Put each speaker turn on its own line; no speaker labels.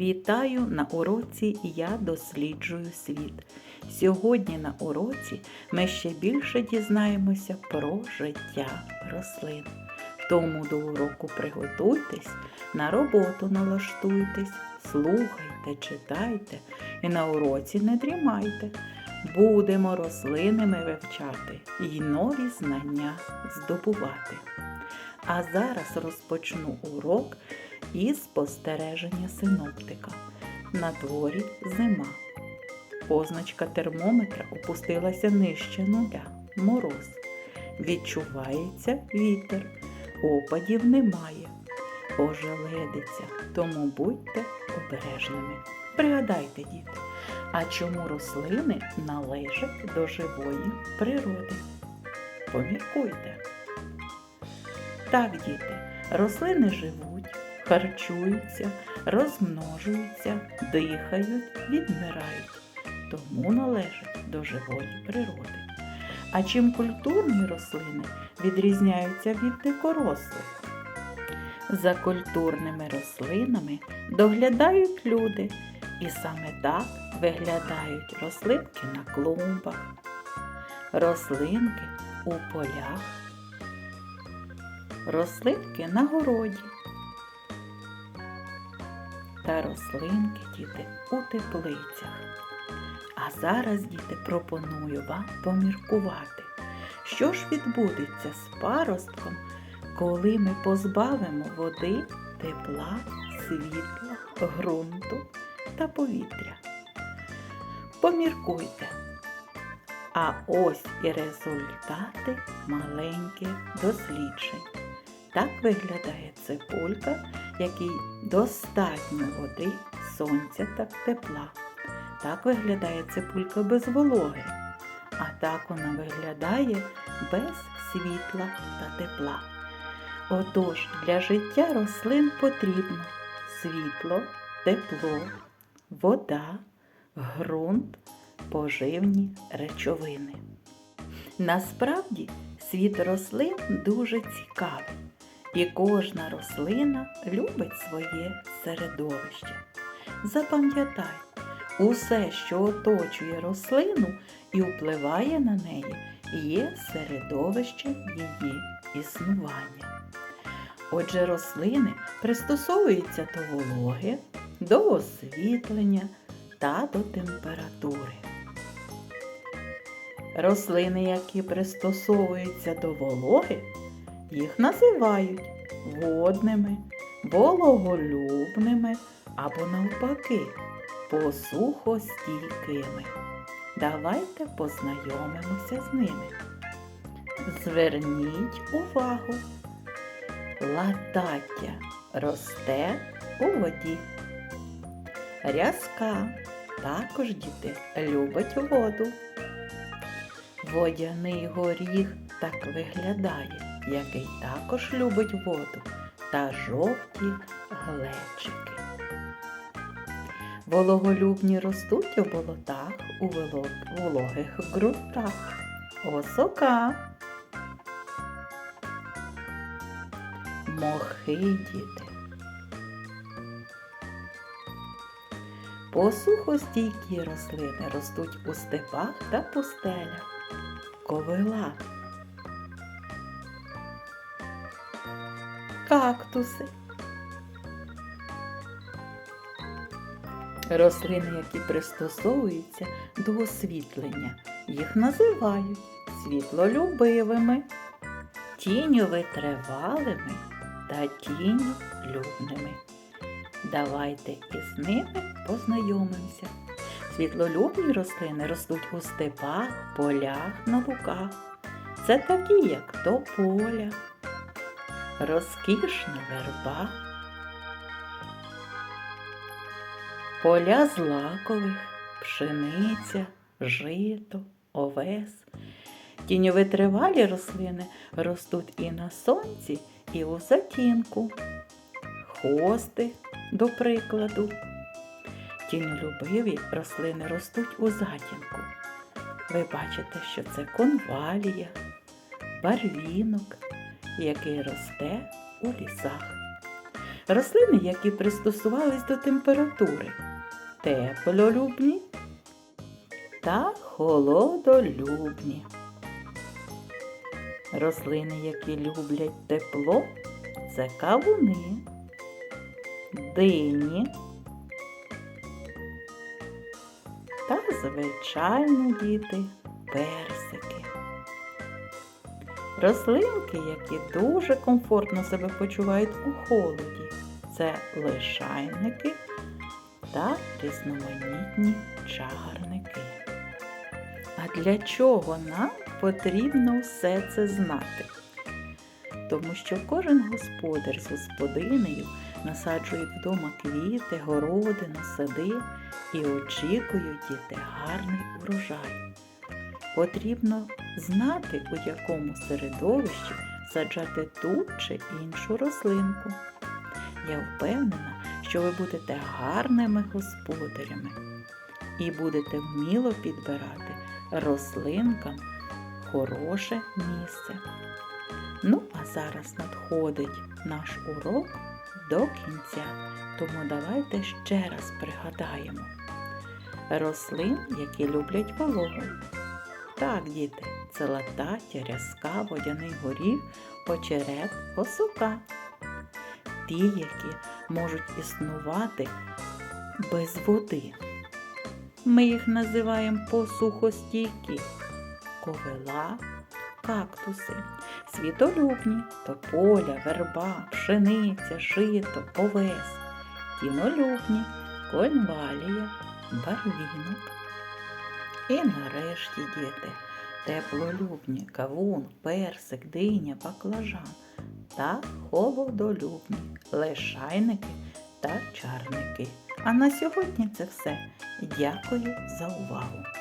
Вітаю на уроці Я досліджую світ. Сьогодні на уроці ми ще більше дізнаємося про життя рослин. Тому до уроку приготуйтесь, на роботу налаштуйтесь, слухайте, читайте і на уроці не дрімайте. Будемо рослинами вивчати і нові знання здобувати. А зараз розпочну урок із спостереження синоптика. На дворі зима. Позначка термометра опустилася нижче нуля. Мороз. Відчувається вітер. Опадів немає. Ожеледиться, тому будьте обережними. Пригадайте, діти, а чому рослини належать до живої природи? Поміркуйте. Так, діти, рослини живуть, харчуються, розмножуються, дихають, відмирають, тому належать до живої природи. А чим культурні рослини відрізняються від дикорослих? За культурними рослинами доглядають люди, і саме так виглядають рослинки на клумбах, рослинки у полях, рослинки на городі та рослинки, діти, у теплицях. А зараз, діти, пропоную вам поміркувати, що ж відбудеться з паростком, коли ми позбавимо води, тепла, світла, ґрунту та повітря. Поміркуйте. А ось і результати маленьких досліджень. Так виглядає цибулька, якій достатньо води, сонця та тепла. Так виглядає цибулька без вологи, а так вона виглядає без світла та тепла. Отож, для життя рослин потрібно світло, тепло, вода, ґрунт, поживні речовини. Насправді світ рослин дуже цікавий, і кожна рослина любить своє середовище. Запам'ятай, усе, що оточує рослину і впливає на неї, є середовищем її існування. Отже, рослини пристосовуються до вологи, до освітлення та до температури. Рослини, які пристосовуються до вологи, їх називають водними, вологолюбними або навпаки посухостійкими. Давайте познайомимося з ними. Зверніть увагу. Латаття росте у воді. Рязка також діти любить воду. Водяний горіх так виглядає, який також любить воду та жовті глечики. Вологолюбні ростуть у болотах, у вологих ґрунтах. Осока. Мохи діти. Посухостійкі рослини ростуть у степах та пустелях. Ковила. Кактуси. Рослини, які пристосовуються до освітлення. Їх називають світлолюбивими, тіньовитривалими та тіньолюбними. Давайте із ними познайомимося. Світлолюбні рослини ростуть у степах, полях, на луках. Це такі, як тополя, розкішна верба, поля злакових, пшениця, жито, овес. Тіньовитривалі рослини ростуть і на сонці, і у затінку. Хости, до прикладу. Тінолюбиві рослини ростуть у затінку. Ви бачите, що це конвалія, барвінок, який росте у лісах. Рослини, які пристосувались до температури, теплолюбні та холодолюбні. Рослини, які люблять тепло, це кавуни, дині та, звичайно, діти, персики. Рослинки, які дуже комфортно себе почувають у холоді, це лишайники та різноманітні чагарники. А для чого нам потрібно все це знати? Тому що кожен господар з господинею насаджують вдома квіти, городину, сади і очікують діти гарний урожай. Потрібно знати, у якому середовищі саджати ту чи іншу рослинку. Я впевнена, що ви будете гарними господарями і будете вміло підбирати рослинкам хороше місце. Ну, а зараз надходить наш урок до кінця, тому давайте ще раз пригадаємо рослин, які люблять вологу. Так, діти, це латаття, рязка, водяний горіх, очерет, осока. Ті, які можуть існувати без води. Ми їх називаємо посухостійкі ковила, кактуси, світолюбні, тополя, верба, пшениця, жито, овес, тінолюбні, конвалія, барвінок. І нарешті, діти, теплолюбні кавун, персик, диня, баклажан та холодолюбні лишайники та чарники. А на сьогодні це все. Дякую за увагу!